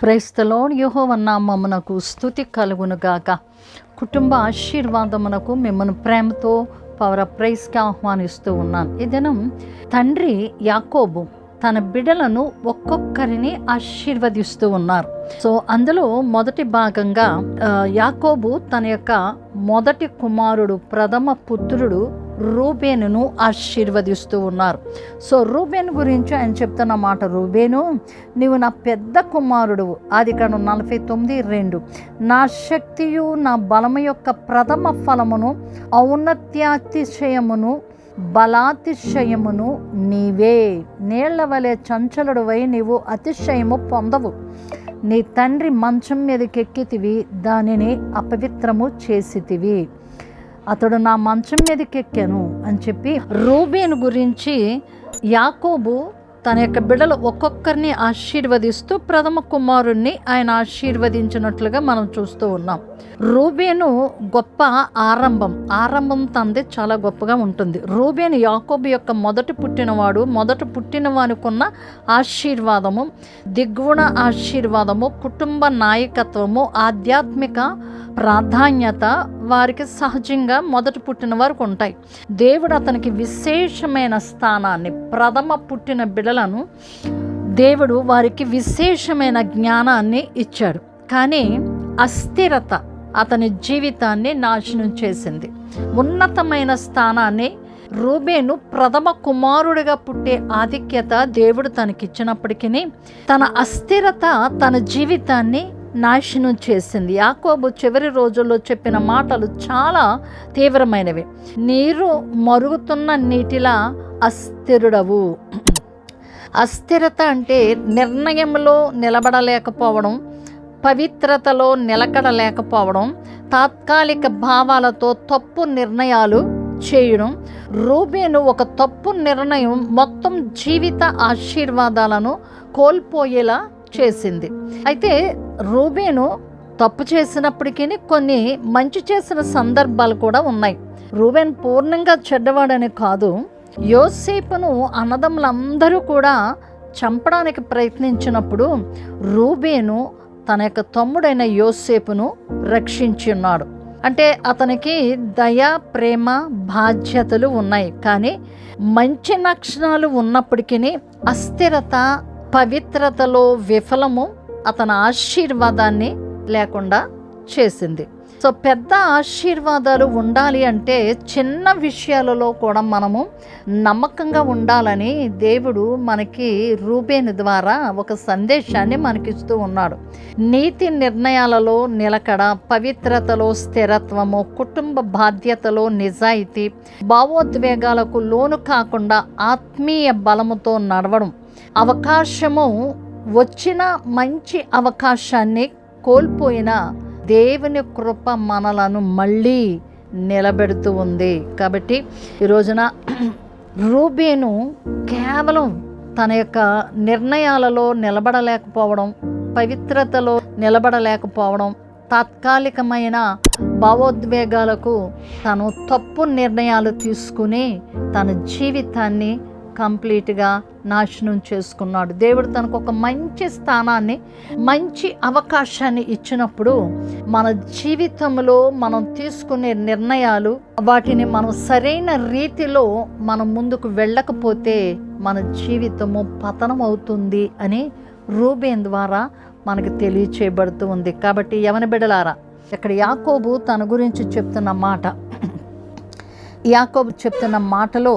క్రైస్తలో యహోవన్నామమునకు స్థుతి కలుగునుగాక. కుటుంబ ఆశీర్వాదమునకు మిమ్మల్ని ప్రేమతో పవర్ ప్రైస్కి ఆహ్వానిస్తూ ఉన్నాను. ఈ దినం తండ్రి యాకోబు తన బిడలను ఒక్కొక్కరిని ఆశీర్వదిస్తూ ఉన్నారు. సో అందులో మొదటి భాగంగా యాకోబు తన యొక్క మొదటి కుమారుడు ప్రథమ పుత్రుడు రూబేనును ఆశీర్వదిస్తూ ఉన్నారు. సో రూబేన్ గురించి ఆయన చెప్తున్న మాట రూబేను నీవు నా పెద్ద కుమారుడు అది ఇక్కడ నలభై తొమ్మిది రెండు. నా శక్తియు నా బలము యొక్క ప్రథమ ఫలమును ఔన్నత్యాతిశయమును బలాతిశయమును నీవే. నీళ్ళ వలె చంచలుడువై నీవు అతిశయము పొందవు. నీ తండ్రి మంచం మీదకెక్కితివి దానిని అపవిత్రము చేసితివి. అతడు నా మంచం మీదకెక్కాను అని చెప్పి రూబేను గురించి యాకోబు తన యొక్క బిడ్డలు ఒక్కొక్కరిని ఆశీర్వదిస్తూ ప్రథమ కుమారుణ్ణి ఆయన ఆశీర్వదించినట్లుగా మనం చూస్తూ ఉన్నాం. రూబేను గొప్ప ఆరంభం ఆరంభం తంది చాలా గొప్పగా ఉంటుంది. రూబేను యాకోబు యొక్క మొదటి పుట్టినవాడు మొదట పుట్టినవానికున్న ఆశీర్వాదము దిగ్గుణ ఆశీర్వాదము కుటుంబ నాయకత్వము ఆధ్యాత్మిక ప్రాధాన్యత వారికి సహజంగా మొదట పుట్టిన వారికి ఉంటాయి. దేవుడు అతనికి విశేషమైన స్థానాన్ని ప్రథమ పుట్టిన బిడలను దేవుడు వారికి విశేషమైన జ్ఞానాన్ని ఇచ్చాడు. కానీ అస్థిరత అతని జీవితాన్ని నాశనం చేసింది. ఉన్నతమైన స్థానాన్ని రూబేను ప్రథమ కుమారుడిగా పుట్టే ఆధిక్యత దేవుడు తనకిచ్చినప్పటికీ తన అస్థిరత తన జీవితాన్ని నాశనం చేసింది. యాకోబు చివరి రోజుల్లో చెప్పిన మాటలు చాలా తీవ్రమైనవి. నీరు మరుగుతున్న నీటిలా అస్థిరుడవు. అస్థిరత అంటే నిర్ణయంలో నిలబడలేకపోవడం పవిత్రతలో నిలకడలేకపోవడం తాత్కాలిక భావాలతో తప్పు నిర్ణయాలు చేయడం రూబేను ఒక తప్పు నిర్ణయం మొత్తం జీవిత ఆశీర్వాదాలను కోల్పోయేలా చేసింది. అయితే రూబేను తప్పు చేసినప్పటికీ కొన్ని మంచి చేసిన సందర్భాలు కూడా ఉన్నాయి. రూబేన్ పూర్ణంగా చెడ్డవాడని కాదు యోసేపును అన్నదమ్ములందరూ కూడా చంపడానికి ప్రయత్నించినప్పుడు రూబేను తన యొక్క తమ్ముడైన యోసేపును రక్షించి ఉన్నాడు. అంటే అతనికి దయ ప్రేమ బాధ్యతలు ఉన్నాయి. కానీ మంచి లక్షణాలు ఉన్నప్పటికీ అస్థిరత పవిత్రతలో విఫలము అతని ఆశీర్వాదాన్ని లేకుండా చేసింది. సో పెద్ద ఆశీర్వాదాలు ఉండాలి అంటే చిన్న విషయాలలో కూడా మనము నమ్మకంగా ఉండాలని దేవుడు మనకి రూపేణి ద్వారా ఒక సందేశాన్ని మనకిస్తూ ఉన్నాడు. నీతి నిర్ణయాలలో నిలకడ పవిత్రతలో స్థిరత్వము కుటుంబ బాధ్యతలో నిజాయితీ భావోద్వేగాలకు లోను కాకుండా ఆత్మీయ బలముతో నడవడం అవకాశము వచ్చిన మంచి అవకాశాన్ని కోల్పోయిన దేవుని కృప మనలను మళ్ళీ నిలబెడుతూ ఉంది. కాబట్టి ఈ రోజున రూబేను కేవలం తన యొక్క నిర్ణయాలలో నిలబడలేకపోవడం పవిత్రతలో నిలబడలేకపోవడం తాత్కాలికమైన భావోద్వేగాలకు తను తప్పు నిర్ణయాలు తీసుకుని తన జీవితాన్ని కంప్లీట్గా నాశనం చేసుకున్నాడు. దేవుడు తనకు ఒక మంచి స్థానాన్ని మంచి అవకాశాన్ని ఇచ్చినప్పుడు మన జీవితంలో మనం తీసుకునే నిర్ణయాలు వాటిని మనం సరైన రీతిలో మనం ముందుకు వెళ్ళకపోతే మన జీవితము పతనం అవుతుంది అని రూబేన్ ద్వారా మనకు తెలియచేయబడుతూ ఉంది. కాబట్టి యవన బిడలారా ఇక్కడ యాకోబు తన గురించి చెప్తున్న మాట యాకోబు చెప్తున్న మాటలో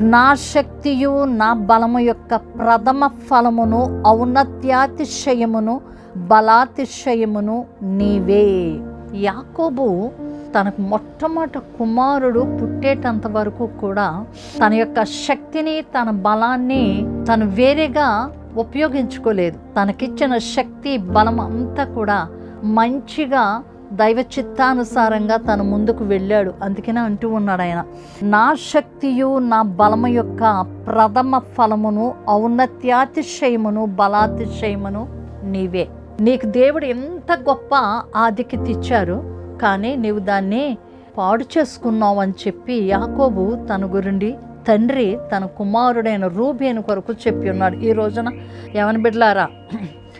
నా శక్తియు నా బలము యొక్క ప్రథమ ఫలమును ఔన్నత్యాతిశయమును బలాతిశయమును నీవే. యాకోబు తనకు మొట్టమొదటి కుమారుడు పుట్టేటంత వరకు కూడా తన యొక్క శక్తిని తన బలాన్ని తను వేరేగా ఉపయోగించుకోలేదు. తనకిచ్చిన శక్తి బలం అంతా కూడా మంచిగా దైవ చిత్తానుసారంగా తను ముందుకు వెళ్ళాడు. అందుకనే అంటూ ఉన్నాడు ఆయన. నా శక్తియు నా బలము యొక్క ప్రథమ ఫలమును ఔన్నత్యాతిశయమును బలాతిశయమును నీవే. నీకు దేవుడు ఎంత గొప్ప ఆధిక్యత ఇచ్చారు కానీ నీవు దాన్ని పాడు చేసుకున్నావు అని చెప్పి యాకోబు తన గురుండి తండ్రి తన కుమారుడైన రూబేను కొరకు చెప్పి ఉన్నాడు. ఈ రోజున ఏమని బిడ్లారా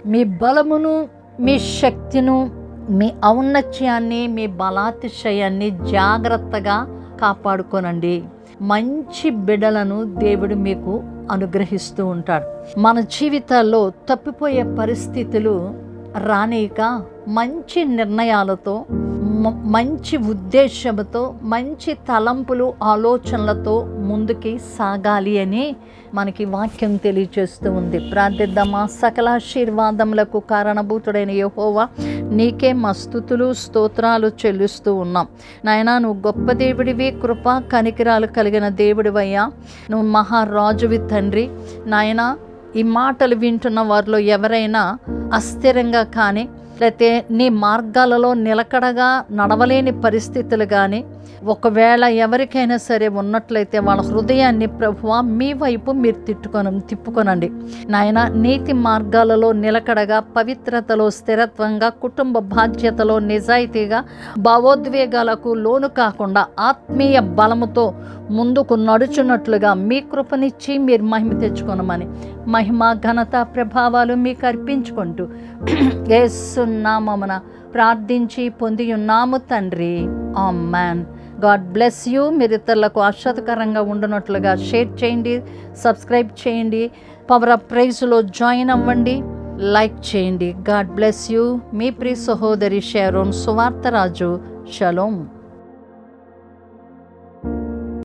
మీ బలమును మీ శక్తిను మీ ఔన్నత్యాన్ని మీ బలాతిశయాన్ని జాగ్రత్తగా కాపాడుకోనండి. మంచి బిడలను దేవుడు మీకు అనుగ్రహిస్తూ ఉంటాడు. మన జీవితాల్లో తప్పిపోయే పరిస్థితులు రానిక మంచి నిర్ణయాలతో మంచి ఉద్దేశంతో మంచి తలంపులు ఆలోచనలతో ముందుకి సాగాలి అని మనకి వాక్యం తెలియచేస్తూ ఉంది. ప్రార్థిద్దామా? సకలాశీర్వాదములకు కారణభూతుడైన యెహోవా నీకే మా స్థుతులు స్తోత్రాలు చెల్లిస్తూ ఉన్నాం. నాయనా నువ్వు గొప్ప దేవుడివి కృప కనికిరాలు కలిగిన దేవుడివయ్యా. నువ్వు మహారాజువి తండ్రి. నాయనా ఈ మాటలు వింటున్న వారిలో ఎవరైనా అస్థిరంగా కానీ లేకపోతే నీ మార్గాలలో నిలకడగా నడవలేని పరిస్థితులు కానీ ఒకవేళ ఎవరికైనా సరే ఉన్నట్లయితే వాళ్ళ హృదయాన్ని ప్రభువ మీ వైపు మీరు తిట్టుకొన తిప్పుకొనండి. నాయన నీతి మార్గాలలో నిలకడగా పవిత్రతలో స్థిరత్వంగా కుటుంబ బాధ్యతలో నిజాయితీగా భావోద్వేగాలకు లోను కాకుండా ఆత్మీయ బలముతో ముందుకు నడుచున్నట్లుగా మీ కృపనిచ్చి మీరు మహిమ తెచ్చుకొనమని మహిమ ఘనత ప్రభావాలు మీకు అర్పించుకుంటూ ఏసున్నామన ప్రార్థించి పొంది ఉన్నాము తండ్రి. ఆ మ్యాన్ గాడ్ బ్లెస్ యూ. మీరు ఇతరులకు ఆశ్చర్యకరంగా ఉండనట్లుగా షేర్ చేయండి సబ్స్క్రైబ్ చేయండి పవర్ ఆఫ్ ప్రైజ్లో జాయిన్ అవ్వండి లైక్ చేయండి. God bless you. మీ ప్రియ సహోదరి షేరోన్ సువార్తరాజు. షలోమ్